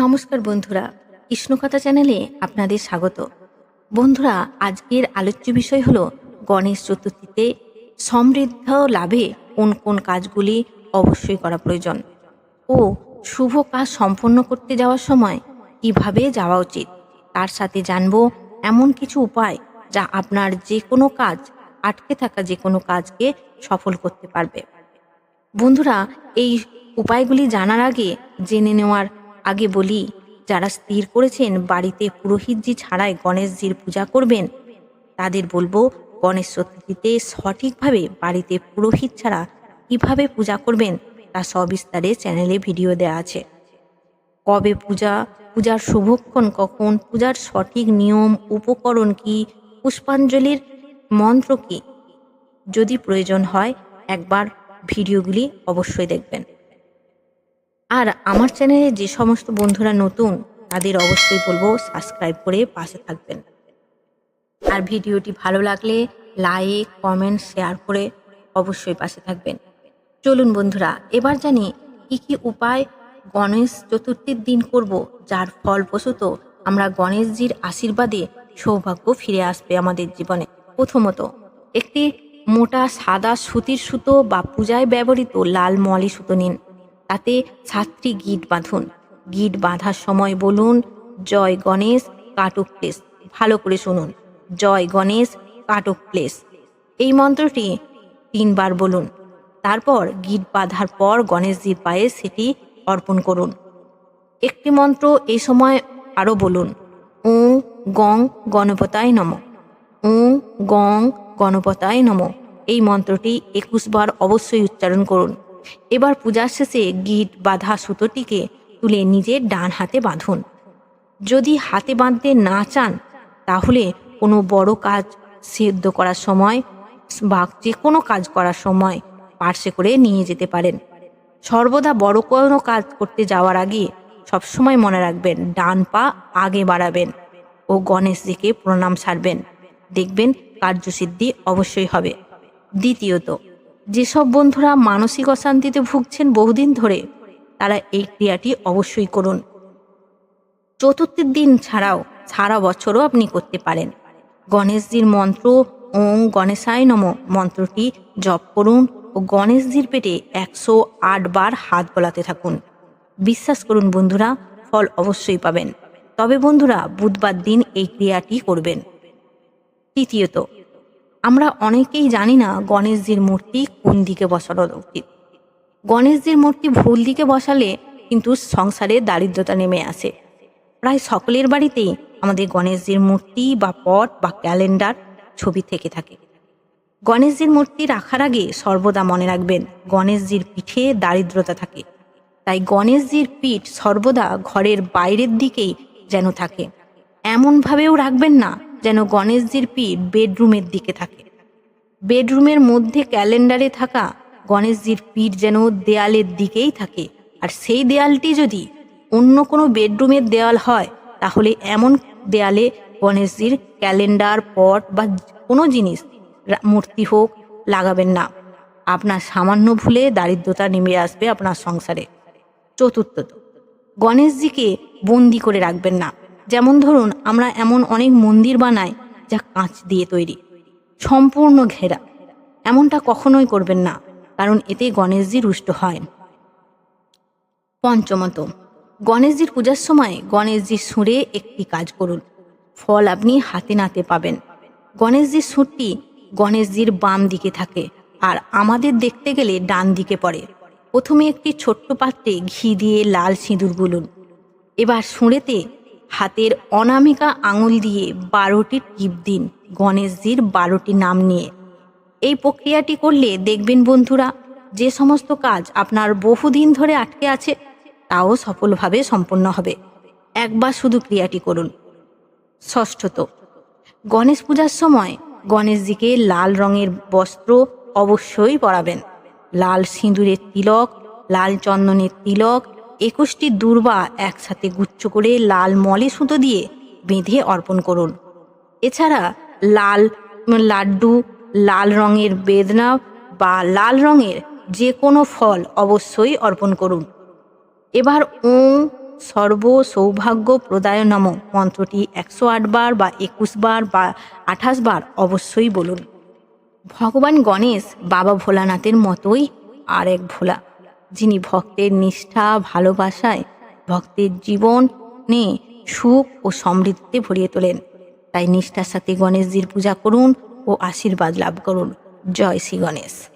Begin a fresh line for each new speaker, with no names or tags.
নমস্কার বন্ধুরা, কৃষ্ণকথা চ্যানেলে আপনাদের স্বাগত। বন্ধুরা, আজকের আলোচ্য বিষয় হলো গণেশ চতুর্থীতে সমৃদ্ধ লাভে কোন কোন কাজগুলি অবশ্যই করা প্রয়োজন ও শুভ কাজ সম্পন্ন করতে যাওয়ার সময় কীভাবে যাওয়া উচিত, তার সাথে জানব এমন কিছু উপায় যা আপনার যে কোনো কাজ, আটকে থাকা যে কোনো কাজকে সফল করতে পারবে। বন্ধুরা, এই উপায়গুলি জানার আগে জেনে নেওয়ার আগে বলি, যারা স্থির করেছেন বাড়িতে পুরোহিতজি ছাড়াই গণেশজির পূজা করবেন, তাদের বলব গণেশ চতুর্থীতে সঠিকভাবে বাড়িতে পুরোহিত ছাড়া কীভাবে পূজা করবেন তা সবিস্তারে চ্যানেলে ভিডিও দেওয়া আছে। কবে পূজা, পূজার শুভক্ষণ কখন, পূজার সঠিক নিয়ম, উপকরণ কি, পুষ্পাঞ্জলির মন্ত্র কি, যদি প্রয়োজন হয় একবার ভিডিওগুলি অবশ্যই দেখবেন। আর আমার চ্যানেলে যে সমস্ত বন্ধুরা নতুন, তাদের অবশ্যই বলব সাবস্ক্রাইব করে পাশে থাকবেন। আর ভিডিওটি ভালো লাগলে লাইক কমেন্ট শেয়ার করে অবশ্যই পাশে থাকবেন। চলুন বন্ধুরা, এবার জানি কি কি উপায় গণেশ চতুর্থীর দিন করব, যার ফলপ্রসূত আমরা গণেশজির আশীর্বাদে সৌভাগ্য ফিরে আসবে আমাদের জীবনে। প্রথমত, একটি মোটা সাদা সুতির সুতো বা পূজায় ব্যবহৃত লাল মলি সুতো নিন। তাতে সাতটি গিট বাঁধুন। গিট বাঁধার সময় বলুন, জয় গণেশ, কাটক প্লেস। ভালো করে শুনুন, জয় গণেশ, কাটক প্লেস। এই মন্ত্রটি তিনবার বলুন। তারপর গিট বাঁধার পর গণেশজির পায়ে সেটি অর্পণ করুন। একটি মন্ত্র এই সময় আরও বলুন ও গং গণপতায় নম। ও গং গণপতায় নম। এই মন্ত্রটি একুশ বার অবশ্যই উচ্চারণ করুন। এবার পূজার শেষে গিট বাঁধা সুতোটিকে তুলে নিজের ডান হাতে বাঁধুন। যদি হাতে বাঁধতে না চান, তাহলে কোনো বড় কাজ সিদ্ধ করার সময় বা যে কোনো কাজ করার সময় পার্সে করে নিয়ে যেতে পারেন। সর্বদা বড় কোনো কাজ করতে যাওয়ার আগে সবসময় মনে রাখবেন, ডান পা আগে বাড়াবেন ও গণেশজিকে প্রণাম সারবেন। দেখবেন কার্যসিদ্ধি অবশ্যই হবে। দ্বিতীয়ত যেসব বন্ধুরা মানসিক অশান্তিতে ভুগছেন বহুদিন ধরে, তারা এই ক্রিয়াটি অবশ্যই করুন। চতুর্থীর দিন ছাড়াও সারা বছরও আপনি করতে পারেন। গণেশজির মন্ত্র ওং গণেশায় নম মন্ত্রটি জপ করুন ও গণেশজির পেটে একশো আট বার হাত বলাতে থাকুন। বিশ্বাস করুন বন্ধুরা, ফল অবশ্যই পাবেন। তবে বন্ধুরা, বুধবার দিন এই ক্রিয়াটি করবেন। তৃতীয়ত আমরা অনেকেই জানি না গণেশজির মূর্তি কোন দিকে বসানো উচিত। গণেশজির মূর্তি ভুল দিকে বসালে কিন্তু সংসারে দারিদ্রতা নেমে আসে। প্রায় সকলের বাড়িতেই আমাদের গণেশজির মূর্তি বা পট বা ক্যালেন্ডার ছবি থেকে থাকে। গণেশজির মূর্তি রাখার আগে সর্বদা মনে রাখবেন, গণেশজির পিঠে দারিদ্রতা থাকে। তাই গণেশজির পিঠ সর্বদা ঘরের বাইরের দিকেই যেন থাকে। এমনভাবেও রাখবেন না যেন গণেশজির পিঠ বেডরুমের দিকে থাকে। বেডরুমের মধ্যে ক্যালেন্ডারে থাকা গণেশজির পিঠ যেন দেয়ালের দিকেই থাকে। আর সেই দেয়ালটি যদি অন্য কোনো বেডরুমের দেয়াল হয়, তাহলে এমন দেয়ালে গণেশজির ক্যালেন্ডার, পট বা কোনো জিনিস মূর্তি হোক লাগাবেন না। আপনার সামান্য ভুলে দারিদ্রতা নেমে আসবে আপনার সংসারে। চতুর্থত, গণেশজিকে বন্দি করে রাখবেন না। যেমন ধরুন, আমরা এমন অনেক মন্দির বানাই যা কাঁচ দিয়ে তৈরি, সম্পূর্ণ ঘেরা। এমনটা কখনোই করবেন না, কারণ এতে গণেশজি রুষ্ট হয়। পঞ্চমত, গণেশজির পূজার সময় গণেশজির সুরে একটি কাজ করুন। ফল আপনি হাতে নাতে পাবেন। গণেশজির সুরটি গণেশজির বাম দিকে থাকে আর আমাদের দেখতে গেলে ডান দিকে পড়ে। প্রথমে একটি ছোট্ট পাত্রে ঘি দিয়ে লাল সিঁদুর গুলুন। এবার সুঁড়েতে হাতের অনামিকা আঙুল দিয়ে বারোটি টিপ দিন, গণেশজির বারোটি নাম নিয়ে। এই প্রক্রিয়াটি করলে দেখবেন বন্ধুরা, যে সমস্ত কাজ আপনার বহুদিন ধরে আটকে আছে, তাও সফলভাবে সম্পন্ন হবে। একবার শুধু ক্রিয়াটি করুন। ষষ্ঠত, গণেশ পূজার সময় গণেশজিকে লাল রঙের বস্ত্র অবশ্যই পরাবেন। লাল সিঁদুরের তিলক, লাল চন্দনের তিলক একুশটি দূর্বা একসাথে গুচ্ছ করে লাল মলে সুতো দিয়ে বেঁধে অর্পণ করুন। এছাড়া লাল, লাড্ডু, লাল রঙের বেদনা বা লাল রঙের যে কোনো ফল অবশ্যই অর্পণ করুন। এবার ওং সর্ব সৌভাগ্য প্রদায় নম মন্ত্রটি একশো বার বা একুশ বার বা আঠাশ বার অবশ্যই বলুন। ভগবান গণেশ বাবা ভোলানাথের মতোই আর এক ভোলা। যিনি ভক্তের নিষ্ঠা, ভালোবাসায় ভক্তের জীবন জীবনে সুখ ও সমৃদ্ধিতে ভরিয়ে তোলেন। তাই নিষ্ঠার সাথে গণেশজির পূজা করুন ও আশীর্বাদ লাভ করুন। জয় শ্রী গণেশ।